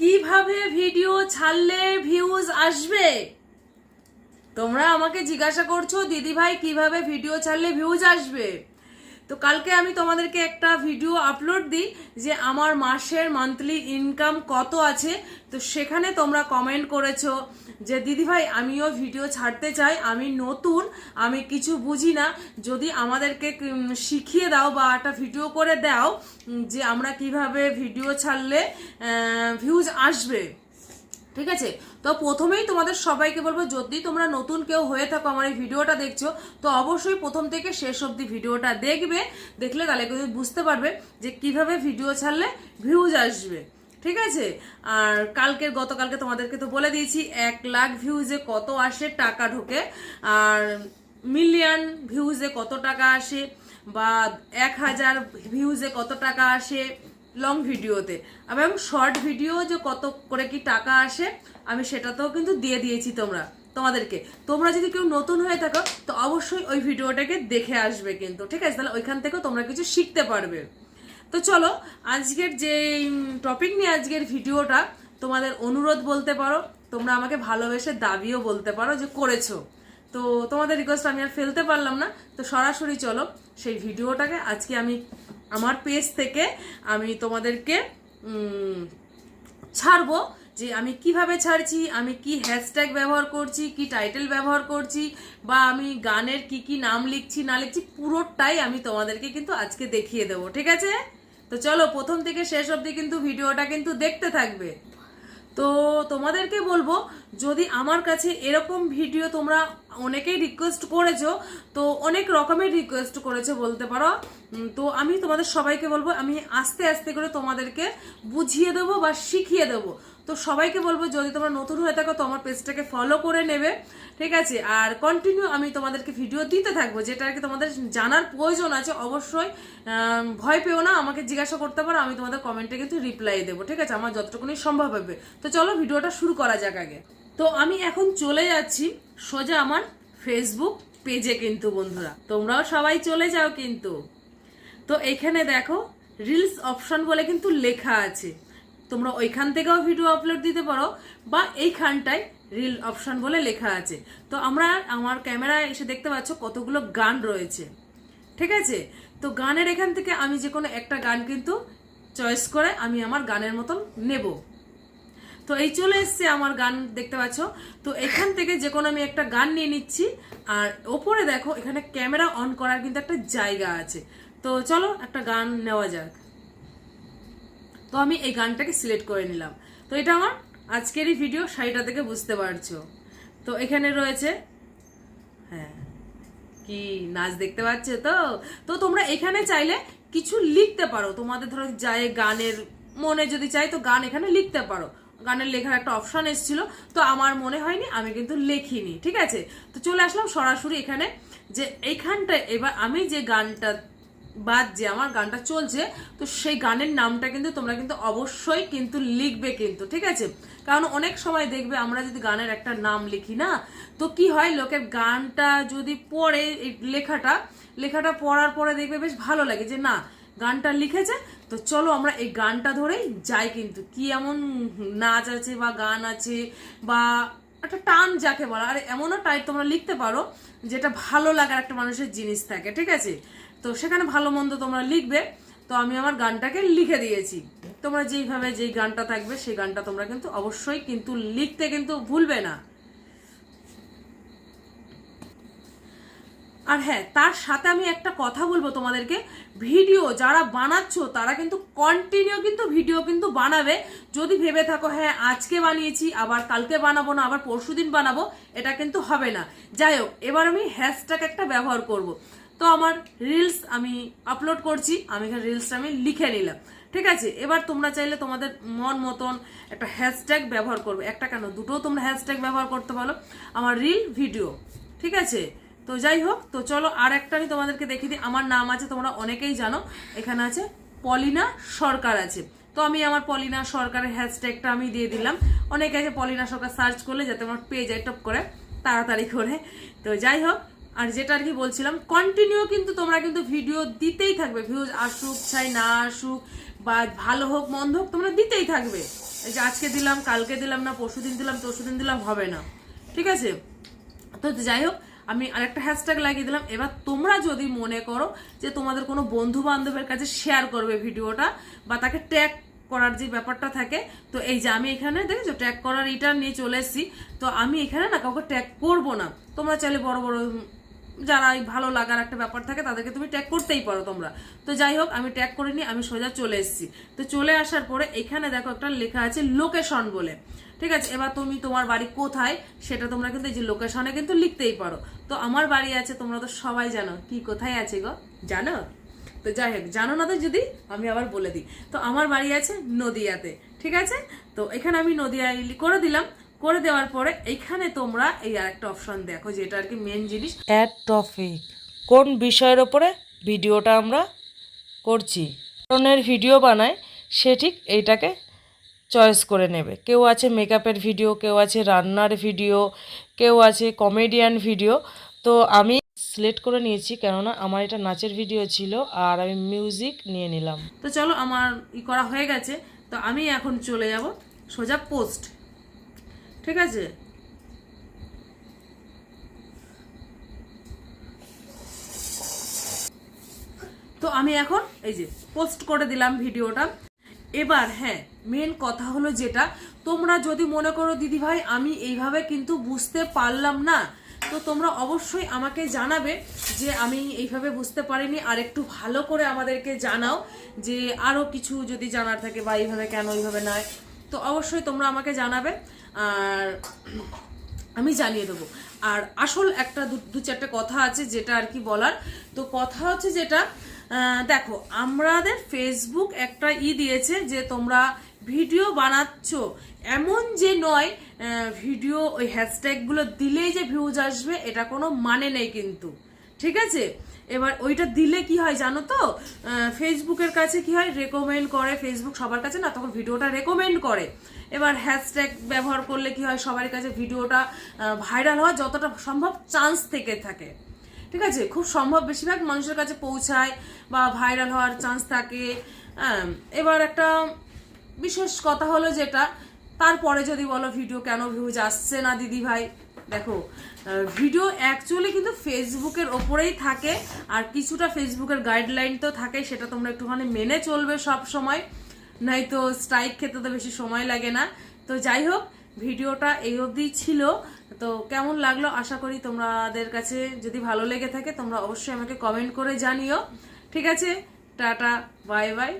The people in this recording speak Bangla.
কীভাবে ভিডিও ছাড়লে ভিউজ আসবে? তোমরা আমাকে জিজ্ঞাসা করছ দিদি ভাই কীভাবে ভিডিও ছাড়লে ভিউজ আসবে? তো কালকে আমি তোমাদেরকে একটা ভিডিও আপলোড দিই যে আমার মাসের মান্থলি ইনকাম কত আছে। তো সেখানে তোমরা কমেন্ট করেছ যে, দিদি ভাই, আমিও ভিডিও ছাড়তে চাই, আমি নতুন, আমি কিছু বুঝি না। যদি আমাদেরকে শিখিয়ে দাও বা একটা ভিডিও করে দাও যে, আমরা কীভাবে ভিডিও ছাড়লে ভিউজ আসবে। ঠিক আছে? তো প্রথমেই তোমাদের সবাইকে বলব, যদি তোমরা নতুন কেউ হয়ে থাকো আমার এই ভিডিওটা দেখছ, তো অবশ্যই প্রথম থেকে শেষ অবধি ভিডিওটা দেখবে, দেখলে তাহলে কিন্তু বুঝতে পারবে যে কীভাবে ভিডিও ছাড়লে ভিউজ আসবে। ঠিক আছে? আর কালকের, গতকালকে তোমাদেরকে তো বলে দিয়েছি, এক লাখ ভিউজে কত আসে টাকা ঢোকে, আর মিলিয়ন ভিউজে কত টাকা আসে, বা এক হাজার ভিউজে কত টাকা আসে লং ভিডিওতে এবং শর্ট ভিডিও যে কত করে কি টাকা আসে, আমি সেটাতেও কিন্তু দিয়ে দিয়েছি তোমরা, তোমাদেরকে। তোমরা যদি কেউ নতুন হয়ে থাকো, তো অবশ্যই ওই ভিডিওটাকে দেখে আসবে কিন্তু, ঠিক আছে? তাহলে ওইখান থেকেও তোমরা কিছু শিখতে পারবে। তো চলো, আজকের যে টপিক নিয়ে আজকের ভিডিওটা তোমাদের অনুরোধ বলতে পারো, তোমরা আমাকে ভালোবেসে দাবিও বলতে পারো যে করেছ। তো তোমাদের রিকোয়েস্ট আমি আর ফেলতে পারলাম না, তো সরাসরি চলো, সেই ভিডিওটাকে আজকে আমি আমার পেজ থেকে আমি তোমাদেরকে ছাড়বো যে আমি কীভাবে ছাড়ছি, আমি কি হ্যাশট্যাগ ব্যবহার করছি, কি টাইটেল ব্যবহার করছি, বা আমি গানের কি কি নাম লিখছি, না লিখছি, পুরোটাই আমি তোমাদেরকে কিন্তু আজকে দেখিয়ে দেবো, ঠিক আছে? তো চলো, প্রথম থেকে শেষ অবধি কিন্তু ভিডিওটা কিন্তু দেখতে থাকবে। তো তোমাদেরকে বলব, যদি আমার কাছে এরকম ভিডিও তোমরা অনেকেই রিকোয়েস্ট করেছ, তো অনেক রকমের রিকোয়েস্ট করেছ বলতে পারো। তো আমি তোমাদের সবাইকে বলব, আমি আস্তে আস্তে করে তোমাদেরকে বুঝিয়ে দেবো বা শিখিয়ে দেবো। তো সবাইকে বলব, যদি তোমরা নতুন হয়ে থাকো, তো আমার পেজটাকে ফলো করে নেবে, ঠিক আছে? আর কন্টিনিউ আমি তোমাদেরকে ভিডিও দিতে থাকব, যেটা আর কি তোমাদের জানার প্রয়োজন আছে, অবশ্যই ভয় পেও না, আমাকে জিজ্ঞাসা করতে পারো, আমি তোমাদের কমেন্টে কিন্তু রিপ্লাই দেবো, ঠিক আছে? আমার যতটুকুনি সম্ভব হবে। তো চলো ভিডিওটা শুরু করা যাক আগে। তো আমি এখন চলে যাচ্ছি সোজা আমার ফেসবুক পেজে কিন্তু, বন্ধুরা। তোমরাও সবাই চলে যাও কিন্তু। তো এখানে দেখো রিলস অপশন বলে কিন্তু লেখা আছে। তোমরা ওইখান থেকেও ভিডিও আপলোড দিতে পারো, বা এইখানটায় রিল অপশন বলে লেখা আছে। তো আমরা আমার ক্যামেরায় এসে দেখতে পাচ্ছ কতগুলো গান রয়েছে। ঠিক আছে? তো গানের এখান থেকে আমি যে কোনো একটা গান কিন্তু চয়েস করে আমি আমার গানের মতন নেব। তো এই চলে এসছে আমার গান দেখতে পাচ্ছ। তো এখান থেকে যে কোনো আমি একটা গান নিয়ে নিচ্ছি, আর ওপরে দেখো এখানে ক্যামেরা অন করার কিন্তু একটা জায়গা আছে। তো চলো একটা গান নেওয়া যাক। তো আমি এই গানটাকে সিলেক্ট করে নিলাম। তো এটা আমার আজকেরই ভিডিও, শাড়িটা থেকে বুঝতে পারছ। তো এখানে রয়েছে হ্যাঁ কি নাচ দেখতে পাচ্ছ তো? তো তোমরা এখানে চাইলে কিছু লিখতে পারো। তোমাদের ধরো যায় গানের মনে যদি চাই, তো গান এখানে লিখতে পারো। গানের লেখার একটা অপশান এসেছিল, তো আমার মনে হয়নি, আমি কিন্তু লেখিনি, ঠিক আছে? তো চলে আসলাম সরাসরি এখানে যে এইখানটায় এবার আমি যে গানটা বাদ যে আমার গানটা চলছে, তো সেই গানের নামটা কিন্তু তোমরা কিন্তু অবশ্যই কিন্তু লিখবে কিন্তু, ঠিক আছে? কারণ অনেক সময় দেখবে আমরা যদি গানের একটা নাম লিখি না, তো কি হয় লোকের গানটা যদি পড়ে এই লেখাটা লেখাটা পড়ার পরে দেখবে বেশ ভালো লাগে যে না, গানটা লিখেছে, তো চলো আমরা এই গানটা ধরেই যাই কিন্তু। কি এমন নাচ আছে বা গান আছে বা একটা টান যাকে বলা, আর এমনও টাইপ তোমরা লিখতে পারো যেটা ভালো লাগার একটা মানুষের জিনিস থাকে, ঠিক আছে? তো সেখানে ভালো মন্দ তোমরা লিখবে। তো আমি আমার গানটাকে লিখে দিয়েছি। তোমরা যেইভাবে যেই গানটা থাকবে, সেই গানটা তোমরা কিন্তু অবশ্যই কিন্তু লিখতে কিন্তু ভুলবে না। আর হ্যাঁ তার সাথে আমি একটা কথা বলব তোমাদেরকে। ভিডিও যারা বানাচ্ছ, তারা কিন্তু কন্টিনিউ কিন্তু ভিডিও কিন্তু বানাবে। যদি ভেবে থাকো হ্যাঁ আজকে বানিয়েছি, আবার কালকে বানাবো না, আবার পরশুদিন বানাবো, এটা কিন্তু হবে না। যাই হোক, এবার আমি হ্যাশট্যাগ একটা ব্যবহার করব। তো আমার রিলস আমি আপলোড করছি, আমি এখানে রিলসটা আমি লিখে নিলাম। ঠিক আছে? এবার তোমরা চাইলে তোমাদের মন মতন একটা হ্যাশট্যাগ ব্যবহার করবে। একটা কেন? দুটো তোমরা হ্যাশট্যাগ ব্যবহার করতে পারো। আমার রিল ভিডিও ঠিক আছে? তো যাই হোক, তো চলো আর একটা আমি তোমাদেরকে দেখিয়ে দিই। আমার নাম আছে, তোমরা অনেকেই জানো। এখানে আছে পলিনা সরকার আছে। তো আমি আমার পলিনা সরকারের হ্যাশট্যাগটা আমি দিয়ে দিলাম। অনেকে আছে পলিনা সরকার সার্চ করলে যাতে আমার পেয়ে যায় টপ করে, তাড়াতাড়ি করে। তো যাই হোক আর যেটা আর কি বলছিলাম কন্টিনিউ কিন্তু তোমরা কিন্তু ভিডিও দিতেই থাকবে। ভিউজ আসুক, চাই না আসুক, বা ভালো হোক, মন্দ হোক, তোমরা দিতেই থাকবে। এই যে আজকে দিলাম, কালকে দিলাম না, পরশু দিন দিলাম তরশু দিন দিলাম, হবে না। ঠিক আছে? তো যাই হোক, আমি আরেকটা হ্যাশট্যাগ লাগিয়ে দিলাম। এবার তোমরা যদি মনে করো যে তোমাদের কোনো বন্ধু বান্ধবের কাছে শেয়ার করবে ভিডিওটা, বা তাকে ট্যাগ করার যে ব্যাপারটা থাকে, তো এই যে আমি এখানে দেখেছ ট্যাগ করার এটা নিয়ে চলে এসেছি। তো আমি এখানে না কাউকে ট্যাগ করব না। তোমরা চাইলে বড় বড় যারা ভালো লাগার একটা ব্যাপার থাকে, তাদেরকে তুমি ট্যাগ করতেই পারো তোমরা। তো যাই হোক, আমি ট্যাগ করে নিয়ে আমি সোজা চলে এসেছি। তো চলে আসার পরে এখানে দেখো একটা লেখা আছে লোকেশন বলে। ঠিক আছে, এবার তুমি তোমার বাড়ি কোথায় সেটা তোমরা কিন্তু এই যে লোকেশনে কিন্তু লিখতেই পারো। তো আমার বাড়ি আছে, তোমরা তো সবাই জানো। কি, কোথায় আছে গো? জানো? তো যাই হোক, জানো না তো যদি, আমি আবার বলে দিই। তো আমার বাড়ি আছে নদিয়াতে। ঠিক আছে? তো এখানে আমি নদিয়ায় লি- করে দিলাম। করে দেওয়ার পরে এইখানে তোমরা এই আরেকটা অপশন দেখো যেটা আর কি মেন জিনিস। অ্যাড টপিক কোন বিষয়ের ওপরে ভিডিওটা আমরা করছি? ধরনের ভিডিও বানায় সে ঠিক এইটাকে চয়েস করে নেবে। কেউ আছে মেকআপের ভিডিও কেউ আছে রান্নার ভিডিও কেউ আছে কমেডিয়ান ভিডিও তো আমি সিলেক্ট করে নিয়েছি কেননা আমার এটা নাচের ভিডিও ছিল আর আমি মিউজিক নিয়ে নিলাম। তো চলো আমার ই করা হয়ে গেছে। তো আমি এখন চলে যাব সোজা পোস্ট ঠিক আছে? তো আমি এখন এই যে পোস্ট করে দিলাম ভিডিওটা। এবার হ্যাঁ মেন কথা হলো যেটা, তোমরা যদি মনে করো দিদি ভাই আমি এইভাবে কিন্তু বুঝতে পারলাম না, তো তোমরা অবশ্যই আমাকে জানাবে যে আমি এইভাবে বুঝতে পারিনি। আর একটু ভালো করে আমাদেরকে জানাও যে আরও কিছু যদি জানার থাকে বা এইভাবে কেন, এইভাবে নয়। তো অবশ্যই তোমরা আমাকে জানাবে, আর আমি জানিয়ে দেবো। আর আসল একটা দু চারটে কথা আছে যেটা আর কি বলার। তো কথা হচ্ছে যেটা দেখো, আমাদের ফেসবুক একটা ই দিয়েছে যে তোমরা ভিডিও বানাচ্ছ। এমন যে নয় ভিডিও ওই হ্যাশট্যাগুলো দিলেই যে ভিউজ আসবে, এটা কোনো মানে নেই কিন্তু। ঠিক আছে? এবার ওইটা দিলে কি হয় জানো তো? ফেসবুকের কাছে কি হয়? রেকমেন্ড করে ফেসবুক সবার কাছে না, তখন ভিডিওটা রেকমেন্ড করে। এবার হ্যাশট্যাগ ব্যবহার করলে কি হয়? সবার কাছে ভিডিওটা ভাইরাল হওয়ার যতটা সম্ভব চান্স থেকে থাকে। ঠিক আছে? খুব সম্ভব বেশিরভাগ মানুষের কাছে পৌঁছায় বা ভাইরাল হওয়ার চান্স থাকে। এবার একটা বিশেষ কথা হলো যেটা, তারপরে যদি বলো ভিডিও কেন ভিউজ আসছে না দিদি ভাই দেখো ভিডিও অ্যাকচুয়ালি কিন্তু ফেসবুকের ওপরেই থাকে, আর কিছুটা ফেসবুকের গাইডলাইন তো থাকে, সেটা তোমরা একটুখানি মেনে চলবে সব সময়। নয়তো স্ট্রাইক খেতে তো বেশি সময় লাগে না। তো যাই হোক ভিডিওটা এই অবধি ছিল। তো কেমন লাগল? আশা করি তোমাদের কাছে যদি ভালো লেগে থাকে, তোমরা অবশ্যই আমাকে কমেন্ট করে জানিও। ঠিক আছে? Tata bye bye